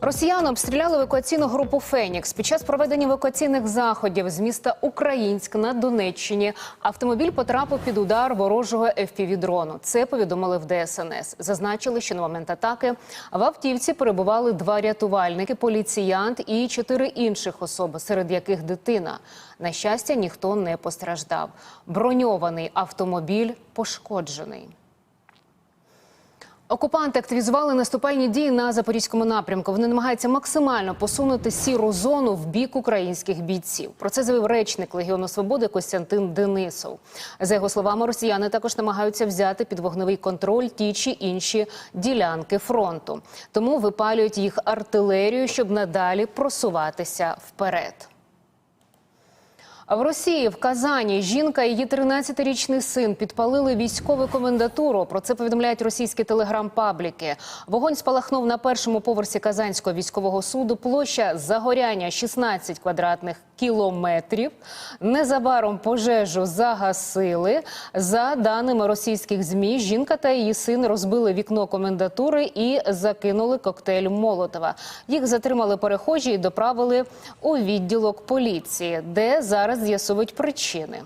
Росіяни обстріляли евакуаційну групу Фенікс під час проведення евакуаційних заходів з міста Українськ на Донеччині. Автомобіль потрапив під удар ворожого FPV-дрону. Це повідомили в ДСНС. Зазначили, що на момент атаки в автівці перебували два рятувальники, поліціянт і чотири інших особи, серед яких дитина. На щастя, ніхто не постраждав. Броньований автомобіль пошкоджений. Окупанти активізували наступальні дії на запорізькому напрямку. Вони намагаються максимально посунути сіру зону в бік українських бійців. Про це заявив речник Легіону Свободи Костянтин Денисов. За його словами, росіяни також намагаються взяти під вогневий контроль ті чи інші ділянки фронту. Тому випалюють їх артилерію, щоб надалі просуватися вперед. А в Росії в Казані жінка і її 13-річний син підпалили військову комендатуру. Про це повідомляють російські телеграм-пабліки. Вогонь спалахнув на першому поверсі Казанського військового суду. Площа загоряння 16 квадратних кілометрів. Незабаром пожежу загасили. За даними російських змі, жінка та її син розбили вікно комендатури і закинули коктейль Молотова. Їх затримали перехожі і доправили у відділок поліції, де зараз з'ясують причини.